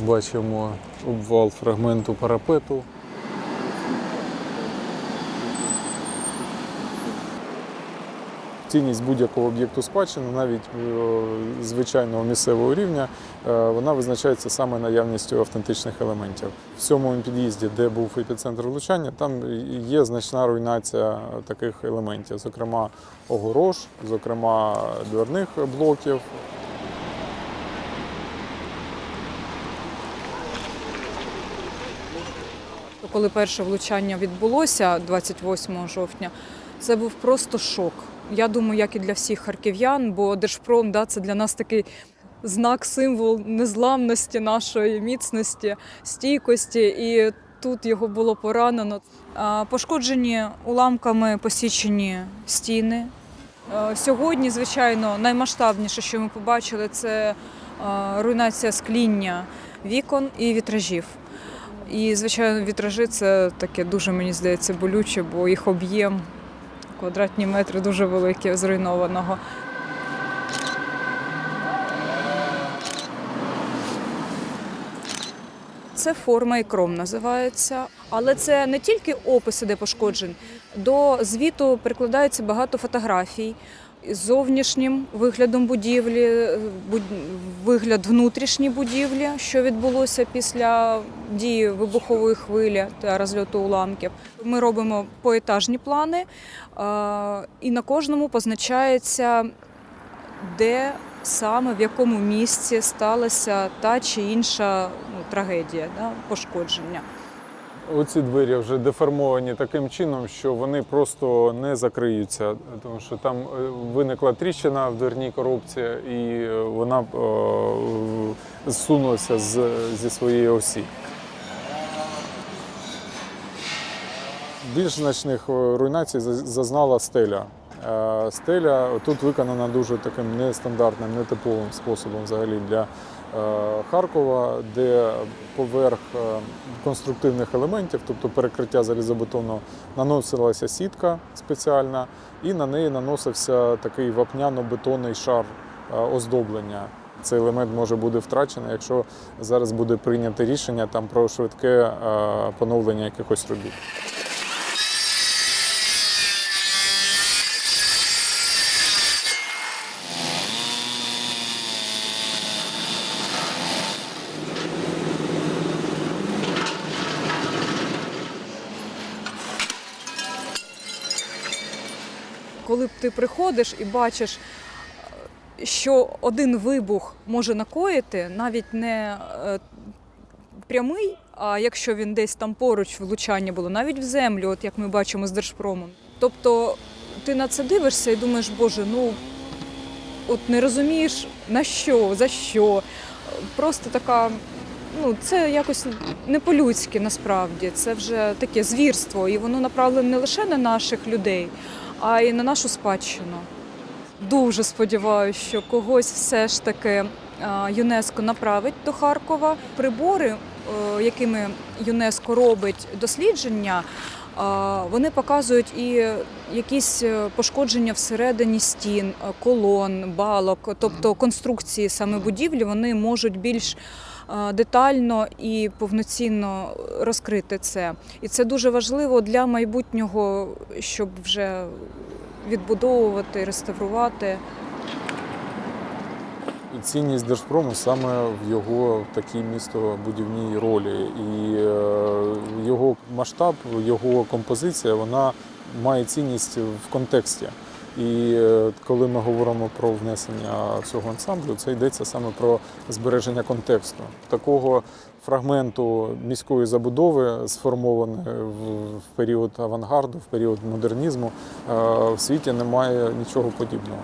Бачимо обвал фрагменту парапету. Цінність будь-якого об'єкту спадщини, навіть е, звичайного місцевого рівня, е, вона визначається саме наявністю автентичних елементів. В сьомому під'їзді, де був епіцентр влучання, там є значна руйнація таких елементів, зокрема огорож, зокрема дверних блоків, Коли перше влучання відбулося 28 жовтня, це був просто шок. Я думаю, як і для всіх харків'ян, бо Держпром да, це для нас такий знак, символ незламності нашої міцності, стійкості. І тут його було поранено. Пошкоджені уламками посічені стіни. Е, Сьогодні, звичайно, наймасштабніше, що ми побачили, це е, руйнація скління вікон і вітражів. І, звичайно, вітражі це таке дуже, мені здається, болюче, бо їх об'єм квадратні метри дуже великі зруйнованого. Це форма і кром називається. Але це не тільки описи, де пошкоджень. До звіту прикладається багато фотографій зовнішнім виглядом будівлі, вигляд внутрішньої будівлі, що відбулося після дії вибухової хвилі та розльоту уламків. Ми робимо поетажні плани, е, і на кожному позначається, де саме в якому місці сталася та чи інша ну, трагедія, да, пошкодження. Оці двері вже деформовані таким чином, що вони просто не закриються, тому що там е, виникла тріщина в дверній коробці, і е, вона е, зсунулася з, зі своєї осі. Більш значних руйнацій зазнала стеля. Стеля тут виконана дуже таким нестандартним, нетиповим способом взагалі для Харкова, де поверх е, конструктивних елементів, тобто перекриття залізобетону, наносилася сітка спеціальна, і на неї наносився такий вапняно-бетонний шар е, оздоблення. Цей елемент може бути втрачений, якщо зараз буде прийнято рішення там про швидке е, поновлення якихось робіт. Коли ти приходиш і бачиш, е, що один вибух може накоїти, навіть не е, прямий, а якщо він десь там поруч влучання було, навіть в землю, от як ми бачимо з Держпромом. Тобто ти на це дивишся і думаєш, боже, ну от не розумієш на що, за що. Просто така. Ну, це якось не по-людськи насправді. Це вже таке звірство, і воно направлене не лише на наших людей, а й на нашу спадщину. Дуже сподіваюся, що когось все ж таки е, ЮНЕСКО направить до Харкова. Прибори, е, якими ЮНЕСКО робить дослідження, е, вони показують і якісь пошкодження всередині стін, колон, балок, тобто конструкції саме будівлі, вони можуть більш детально і повноцінно розкрити це. І це дуже важливо для майбутнього, щоб вже відбудовувати, реставрувати. Цінність Держпрому саме в його такій містобудівній ролі. І е, його масштаб, його композиція, вона має цінність в контексті. І е, коли ми говоримо про внесення цього ансамблю, це йдеться саме про збереження контексту. Такого фрагменту міської забудови, сформованої в період авангарду, в період модернізму, е, в світі немає нічого подібного.